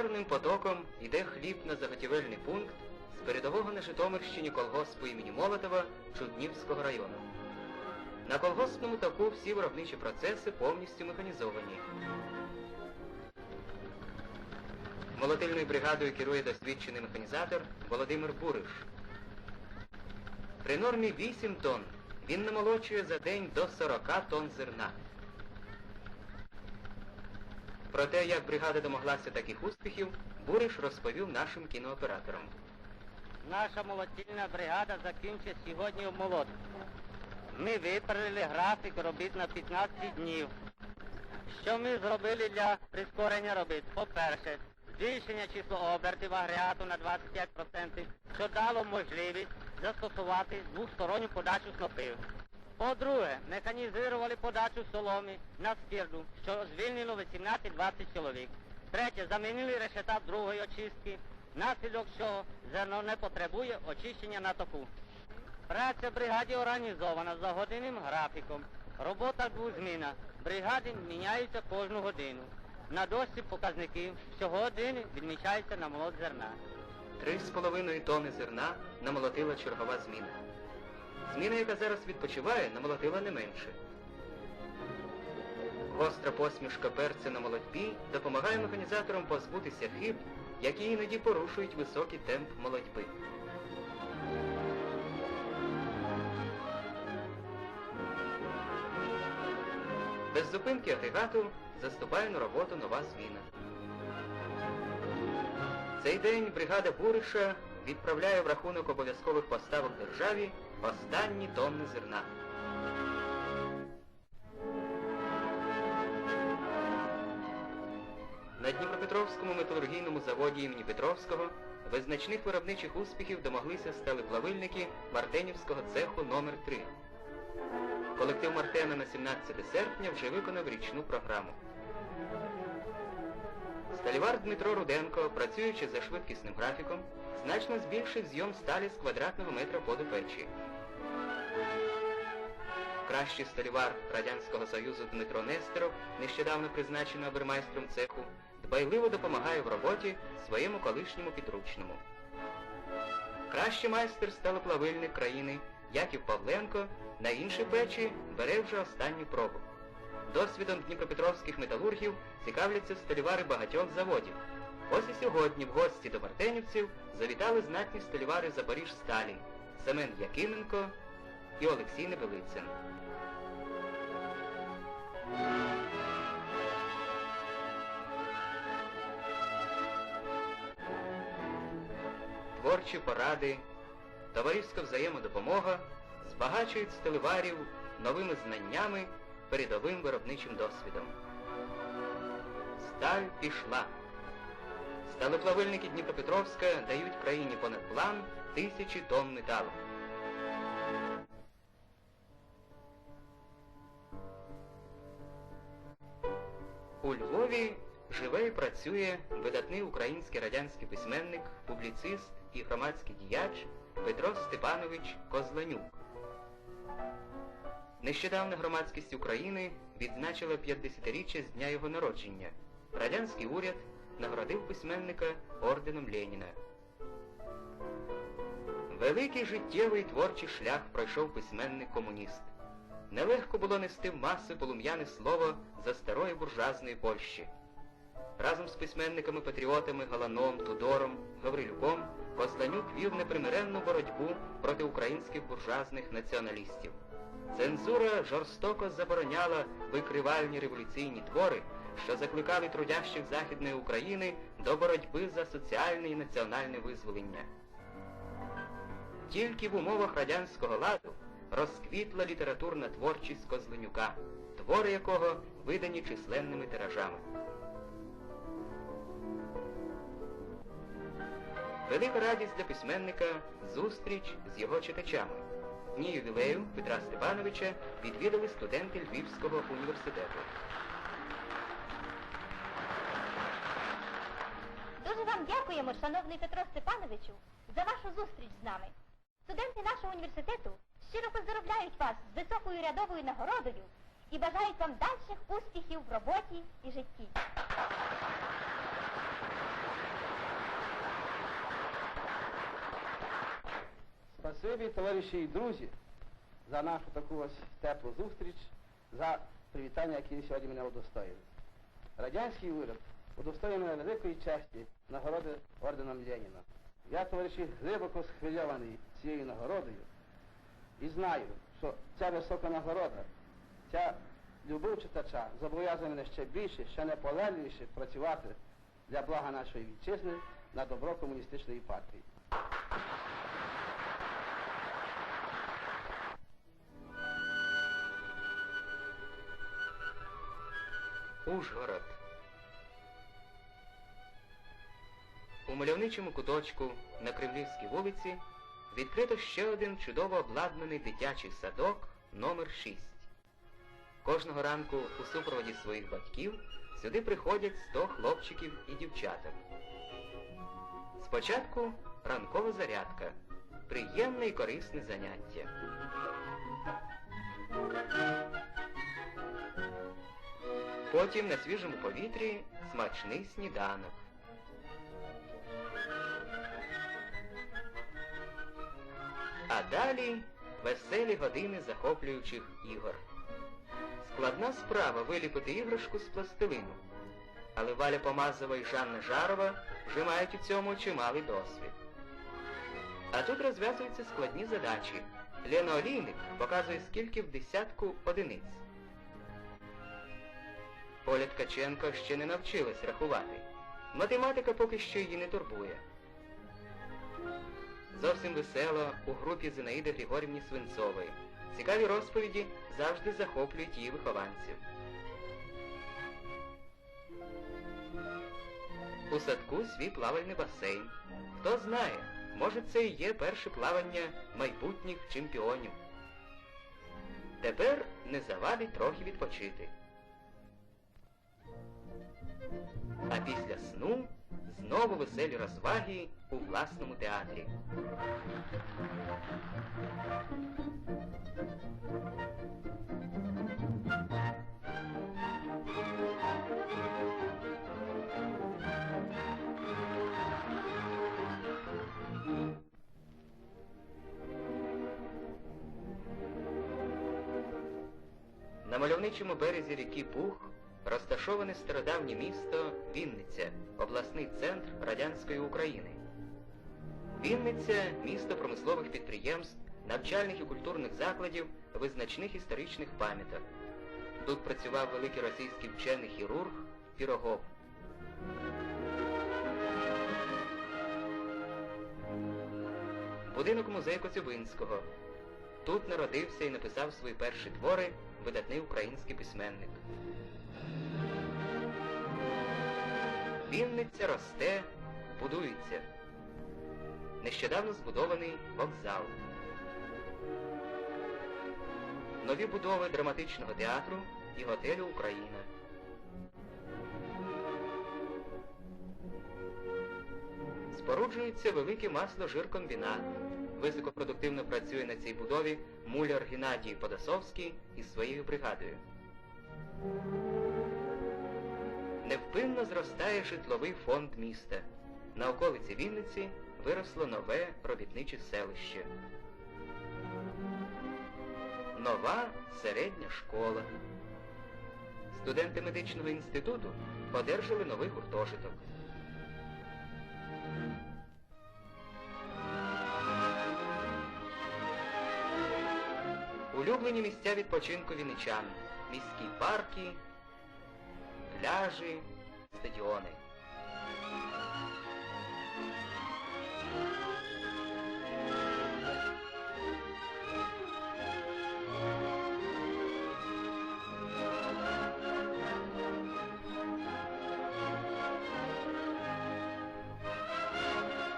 Безперервним потоком іде хліб на заготівельний пункт з передового на Житомирщині колгоспу імені Молотова Чуднівського району. На колгоспному таку всі виробничі процеси повністю механізовані. Молотильною бригадою керує досвідчений механізатор Володимир Буриш. При нормі 8 тонн він намолочує за день до 40 тонн зерна. Про те, як бригада домоглася таких успіхів, Буриш розповів нашим кінооператорам. Наша молотильна бригада закінчить сьогодні обмолотку. Ми виправили графік робіт на 15 днів. Що ми зробили для прискорення робіт? По-перше, збільшення число обертів агрегату на 25%, що дало можливість застосувати двосторонню подачу снопів. По-друге, механізували подачу соломи на скирду, що звільнило 18-20 чоловік. Третє, замінили решета другої очистки, наслідок чого зерно не потребує очищення на току. Праця бригаді організована за годинним графіком. Робота двозміна. Бригади міняються кожну годину. На дошці показників щогодини відмічається намолот зерна. Три з половиною тонни зерна намолотила чергова зміна. Зміна, яка зараз відпочиває, намолотила не менше. Гостра посмішка перця на молодьбі допомагає механізаторам позбутися хиб, які іноді порушують високий темп молодьби. Без зупинки агрегату заступає на роботу нова зміна. Цей день бригада Буриша відправляє в рахунок обов'язкових поставок державі останні тонни зерна. На Дніпропетровському металургійному заводі імені Петровського визначних виробничих успіхів домоглися сталеплавильники Мартенівського цеху номер 3 Колектив Мартена на 17 серпня вже виконав річну програму. Сталівар Дмитро Руденко, працюючи за швидкісним графіком, значно збільшив зйом сталі з квадратного метра поду печі. Кращий сталівар Радянського Союзу Дмитро Нестеров, нещодавно призначений обермайстром цеху, дбайливо допомагає в роботі своєму колишньому підручному. Кращий майстер сталеплавильник країни Яків Павленко на іншій печі бере вже останню пробу. Досвідом дніпропетровських металургів цікавляться сталівари багатьох заводів. Ось і сьогодні в гості до мартенівців завітали знатні сталівари Запоріжсталі Семен Якименко і Олексій Небелицин. Творчі поради, товариська взаємодопомога збагачують сталеварів новими знаннями, передовим виробничим досвідом. Сталь пішла. Сталеплавильники Дніпропетровська дають країні понад план тисячі тонн металу. У Львові живе і працює видатний український радянський письменник, публіцист і громадський діяч Петро Степанович Козланюк. Нещодавно громадськість України відзначила 50-річчя з дня його народження. Радянський уряд нагородив письменника орденом Леніна. Великий життєвий творчий шлях пройшов письменник-комуніст. Нелегко було нести в маси полум'яне слово за старої буржуазної Польщі. Разом з письменниками-патріотами Галаном, Тудором, Гаврилюком Козланюк вів непримиренну боротьбу проти українських буржуазних націоналістів. Цензура жорстоко забороняла викривальні революційні твори, що закликали трудящих Західної України до боротьби за соціальне і національне визволення. Тільки в умовах радянського ладу розквітла літературна творчість Козленюка, твори якого видані численними тиражами. Велика радість для письменника зустріч з його читачами. Дні ювілею Петра Степановича відвідали студенти Львівського університету. Дякуємо, шановний Петро Степановичу, за вашу зустріч з нами. Студенти нашого університету щиро поздоровляють вас з високою рядовою нагородою і бажають вам дальших успіхів в роботі і житті. Спасибі, товариші і друзі, за нашу таку ось теплу зустріч, за привітання, які сьогодні мене удостоїли. Радянський уряд удостоїв мене великої честі нагороди орденом Леніна. Я, товариші, глибоко схвильований цією нагородою і знаю, що ця висока нагорода, ця любов читача зобов'язує мене ще більше, ще наполегливіше працювати для блага нашої вітчизни на добро комуністичної партії. Ужгород. У мальовничому куточку на Кремлівській вулиці відкрито ще один чудово обладнаний дитячий садок номер 6. Кожного ранку у супроводі своїх батьків сюди приходять 100 хлопчиків і дівчаток. Спочатку ранкова зарядка. Приємне і корисне заняття. Потім на свіжому повітрі смачний сніданок. Далі веселі години захоплюючих ігор. Складна справа виліпити іграшку з пластилину. Але Валя Помазова і Жанна Жарова вже мають у цьому чималий досвід. А тут розв'язуються складні задачі. Лена Олійник показує скільки в десятку одиниць. Оля Ткаченко ще не навчилась рахувати. Математика поки що її не турбує. Зовсім весело у групі Зинаїди Григорівні Свинцової. Цікаві розповіді завжди захоплюють її вихованців. У садку свій плавальний басейн. Хто знає, може це і є перше плавання майбутніх чемпіонів. Тепер не завадить трохи відпочити. А після сну знову веселі розваги у власному театрі. На мальовничому березі ріки Буг розташоване стародавнє місто Вінниця, обласний центр радянської України. Вінниця місто промислових підприємств, навчальних і культурних закладів, визначних історичних пам'яток. Тут працював великий російський вчений хірург Пірогов. Будинок музею Коцюбинського. Тут народився і написав свої перші твори видатний український письменник. Вінниця росте, будується. Нещодавно збудований вокзал. Нові будови драматичного театру і готелю Україна. Споруджується великий масло-жиркомбінат. Високопродуктивно працює на цій будові муляр Геннадій Подасовський із своєю бригадою. Невпинно зростає житловий фонд міста. На околиці Вінниці виросло нове робітниче селище. Нова середня школа. Студенти медичного інституту одержали новий гуртожиток. Улюблені місця відпочинку вінничан. Міські парки, пляжі, стадіони.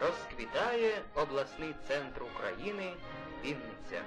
Розквітає обласний центр України Вінниця.